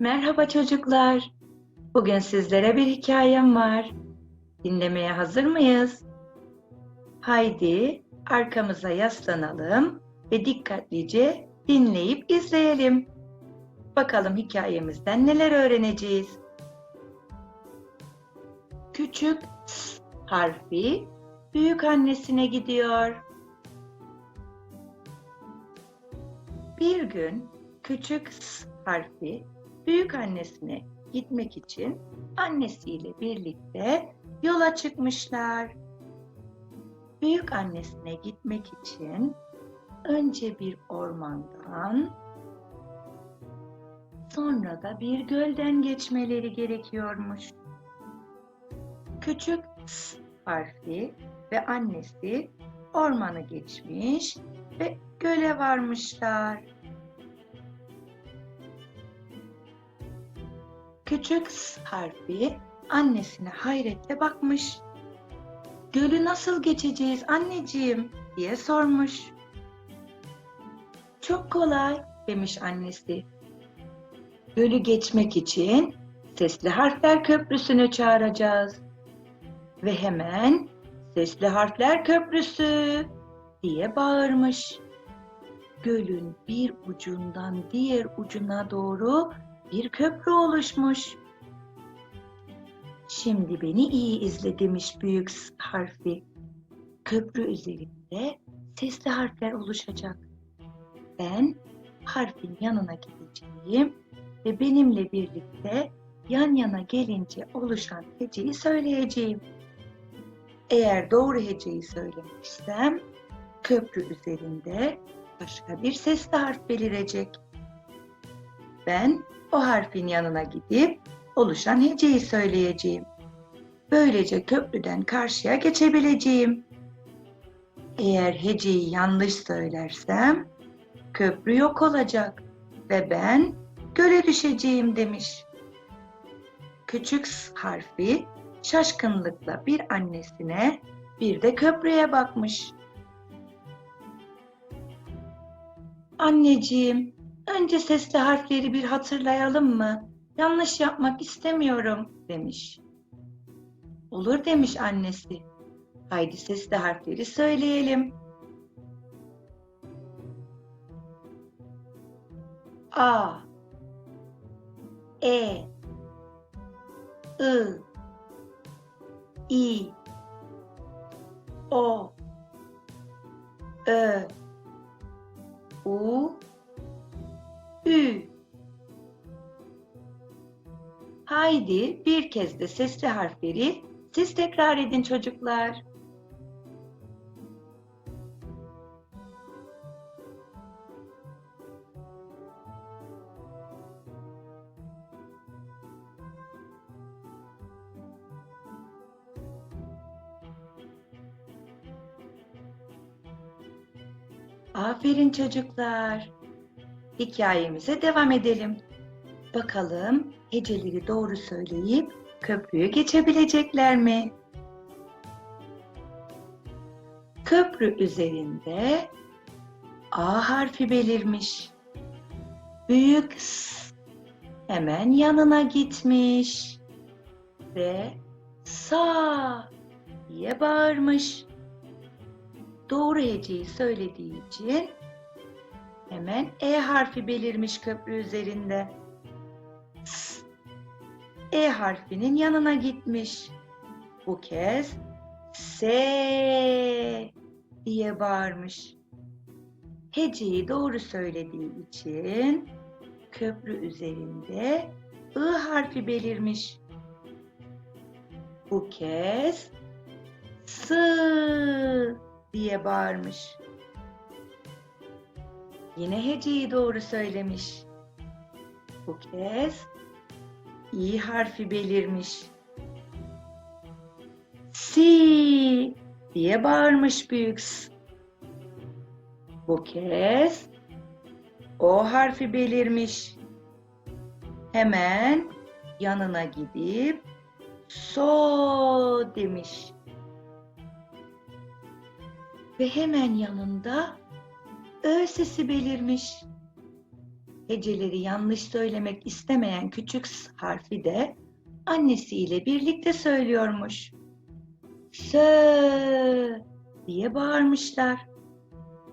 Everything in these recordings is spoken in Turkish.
Merhaba çocuklar. Bugün sizlere bir hikayem var. Dinlemeye hazır mıyız? Haydi arkamıza yaslanalım ve dikkatlice dinleyip izleyelim. Bakalım hikayemizden neler öğreneceğiz. Küçük s harfi büyük annesine gidiyor. Bir gün küçük s harfi büyük annesine gitmek için annesiyle birlikte yola çıkmışlar. Büyük annesine gitmek için önce bir ormandan sonra da bir gölden geçmeleri gerekiyormuş. Küçük s harfi ve annesi ormanı geçmiş ve göle varmışlar. Küçük s harfi annesine hayretle bakmış. Gölü nasıl geçeceğiz anneciğim diye sormuş. Çok kolay demiş annesi. Gölü geçmek için sesli harfler köprüsünü çağıracağız. Ve hemen sesli harfler köprüsü diye bağırmış. Gölün bir ucundan diğer ucuna doğru bir köprü oluşmuş. Şimdi beni iyi izle demiş büyük harfi. Köprü üzerinde sesli harfler oluşacak. Ben harfin yanına gideceğim ve benimle birlikte yan yana gelince oluşan heceyi söyleyeceğim. Eğer doğru heceyi söylemişsem köprü üzerinde başka bir sesli harf belirecek. Ben o harfin yanına gidip oluşan heceyi söyleyeceğim. Böylece köprüden karşıya geçebileceğim. Eğer heceyi yanlış söylersem köprü yok olacak ve ben göle düşeceğim demiş. Küçük harfi şaşkınlıkla bir annesine bir de köprüye bakmış. Anneciğim, önce sesli harfleri bir hatırlayalım mı? Yanlış yapmak istemiyorum demiş. Olur demiş annesi. Haydi sesli harfleri söyleyelim. A E I I O Ö U Ü Haydi bir kez de sesli harfleri siz tekrar edin çocuklar. Aferin çocuklar. Hikayemize devam edelim. Bakalım heceleri doğru söyleyip köprüyü geçebilecekler mi? Köprü üzerinde A harfi belirmiş. Büyük S hemen yanına gitmiş ve sağ diye bağırmış. Doğru heceyi söylediği için hemen E harfi belirmiş köprü üzerinde. E harfinin yanına gitmiş. Bu kez S diye bağırmış. Heceyi doğru söylediği için köprü üzerinde I harfi belirmiş. Bu kez S diye bağırmış. Yine heceyi doğru söylemiş. Bu kez İ harfi belirmiş. Si diye bağırmış büyük. Bu kez O harfi belirmiş. Hemen yanına gidip so demiş. Ve hemen yanında Ö sesi belirmiş. heceleri yanlış söylemek istemeyen küçük harfi de annesiyle birlikte söylüyormuş. Sö diye bağırmışlar.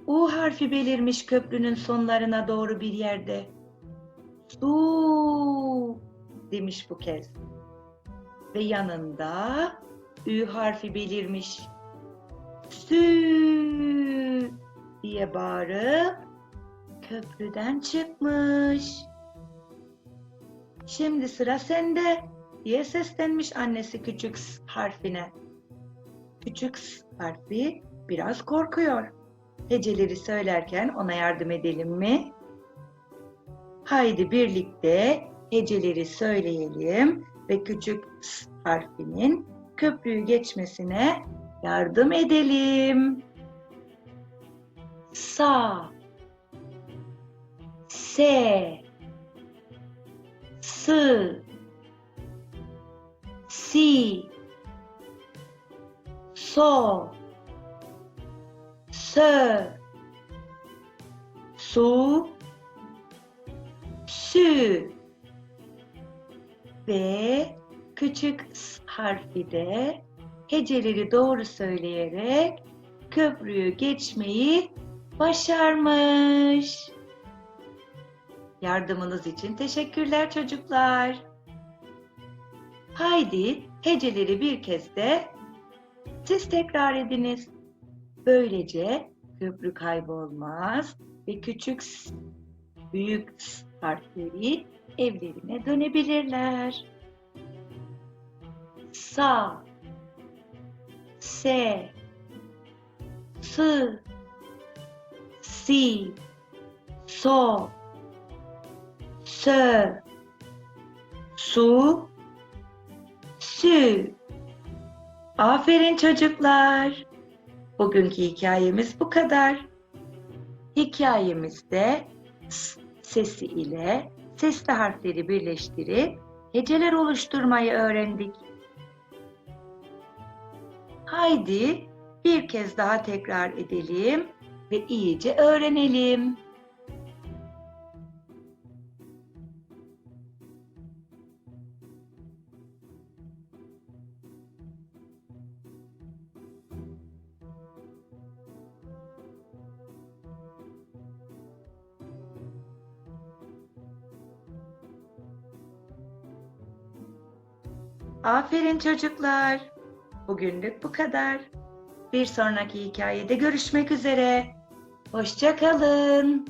U harfi belirmiş köprünün sonlarına doğru bir yerde. Su demiş bu kez. Ve yanında Ü harfi belirmiş. Sü diye bağırıp köprüden çıkmış. Şimdi sıra sende diye seslenmiş annesi küçük s harfine. Küçük s harfi biraz korkuyor. Heceleri söylerken ona yardım edelim mi? Haydi birlikte heceleri söyleyelim ve küçük s harfinin köprüyü geçmesine yardım edelim. Sa. Se. Sı. Si. So. Sö. Su. Sü. Ve küçük s harfi de heceleri doğru söyleyerek köprüyü geçmeyi başarmış. Yardımınız için teşekkürler çocuklar. Haydi heceleri bir kez de siz tekrar ediniz. Böylece köprü kaybolmaz ve küçük s, büyük s harfleri evlerine dönebilirler. Sa, se, sı, si, so, sö, su, sü. Aferin çocuklar. Bugünkü hikayemiz bu kadar. Hikayemizde s sesi ile sesli harfleri birleştirip heceler oluşturmayı öğrendik. Haydi bir kez daha tekrar edelim ve iyice öğrenelim. Aferin çocuklar. Bugünlük bu kadar. Bir sonraki hikayede görüşmek üzere. Hoşça kalın.